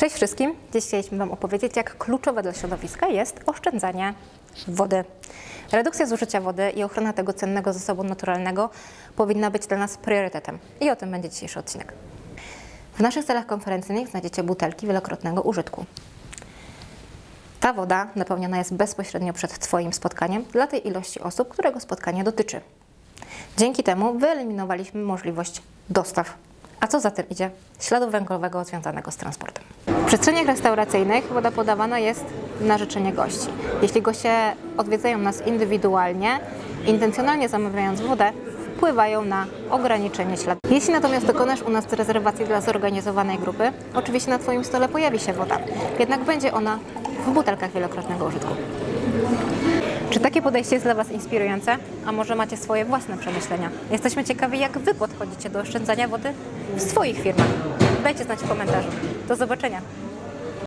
Cześć wszystkim! Dziś chcieliśmy Wam opowiedzieć, jak kluczowe dla środowiska jest oszczędzanie wody. Redukcja zużycia wody i ochrona tego cennego zasobu naturalnego powinna być dla nas priorytetem. I o tym będzie dzisiejszy odcinek. W naszych celach konferencyjnych znajdziecie butelki wielokrotnego użytku. Ta woda napełniana jest bezpośrednio przed Twoim spotkaniem dla tej ilości osób, którego spotkanie dotyczy. Dzięki temu wyeliminowaliśmy możliwość dostaw, a co za tym idzie, śladu węglowego związanego z transportem. Przestrzeniach restauracyjnych woda podawana jest na życzenie gości. Jeśli goście odwiedzają nas indywidualnie, intencjonalnie zamawiając wodę, wpływają na ograniczenie śladu. Jeśli natomiast dokonasz u nas rezerwacji dla zorganizowanej grupy, oczywiście na Twoim stole pojawi się woda, jednak będzie ona w butelkach wielokrotnego użytku. Czy takie podejście jest dla Was inspirujące? A może macie swoje własne przemyślenia? Jesteśmy ciekawi, jak Wy podchodzicie do oszczędzania wody w swoich firmach. Dajcie znać w komentarzu. Do zobaczenia.